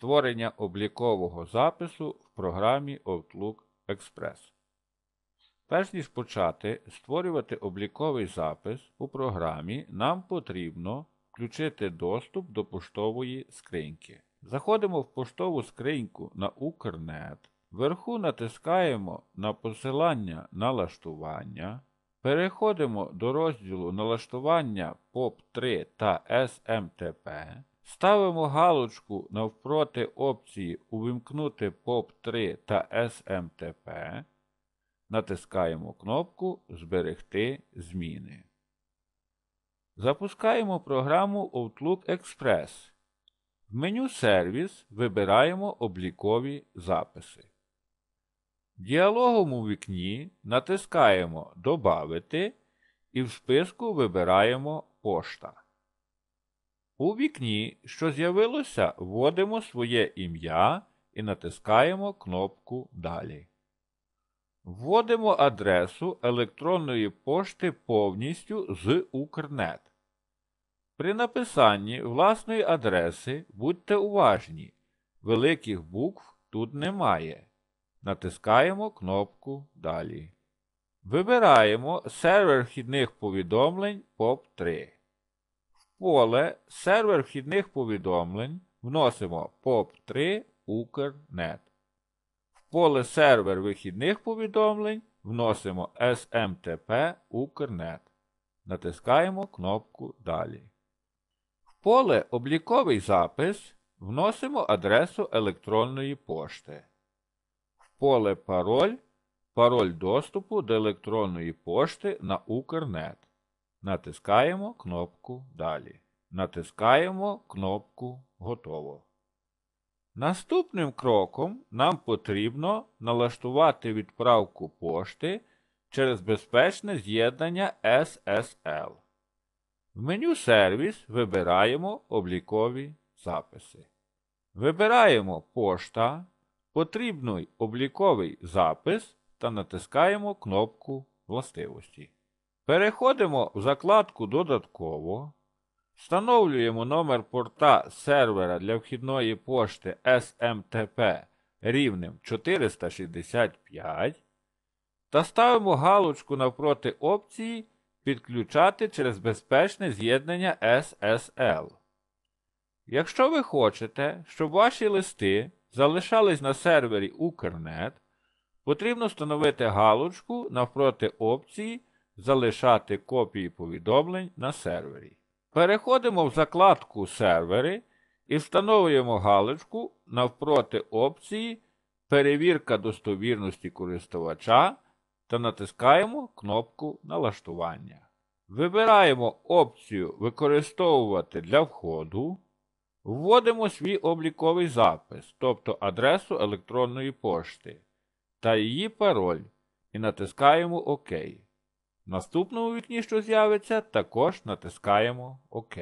Створення облікового запису в програмі Outlook Express. Перш ніж почати створювати обліковий запис у програмі, нам потрібно включити доступ до поштової скриньки. Заходимо в поштову скриньку на Укрнет. Вверху натискаємо на посилання налаштування. Переходимо до розділу налаштування POP3 та SMTP. Ставимо галочку навпроти опції Увімкнути POP3 та SMTP. Натискаємо кнопку Зберегти зміни. Запускаємо програму Outlook Express. В меню Сервіс вибираємо облікові записи. В діалоговому вікні натискаємо Добавити і в списку вибираємо Пошта. У вікні, що з'явилося, вводимо своє ім'я і натискаємо кнопку Далі. Вводимо адресу електронної пошти повністю з Укрнет. При написанні власної адреси будьте уважні, великих букв тут немає. Натискаємо кнопку Далі. Вибираємо сервер вхідних повідомлень POP3. Поле сервер вхідних повідомлень вносимо POP3 Укрнет. В поле сервер вихідних повідомлень вносимо SMTP Укрнет. Натискаємо кнопку Далі. В поле Обліковий запис вносимо адресу електронної пошти. В поле Пароль пароль доступу до електронної пошти на Укрнет. Натискаємо кнопку Далі. Натискаємо кнопку Готово. Наступним кроком нам потрібно налаштувати відправку пошти через безпечне з'єднання SSL. В меню Сервіс вибираємо облікові записи. Вибираємо Пошта, потрібний обліковий запис та натискаємо кнопку Властивості. Переходимо в закладку Додатково. Встановлюємо номер порта сервера для вхідної пошти SMTP рівнем 465 та ставимо галочку навпроти опції Підключати через безпечне з'єднання SSL. Якщо ви хочете, щоб ваші листи залишались на сервері Укрнет, потрібно встановити галочку навпроти опції Залишати копії повідомлень на сервері. Переходимо в закладку Сервери і встановлюємо галочку навпроти опції Перевірка достовірності користувача та натискаємо кнопку Налаштування. Вибираємо опцію Використовувати для входу. Вводимо свій обліковий запис, тобто адресу електронної пошти та її пароль і натискаємо ОК. Наступному вікні, що з'явиться, також натискаємо ОК.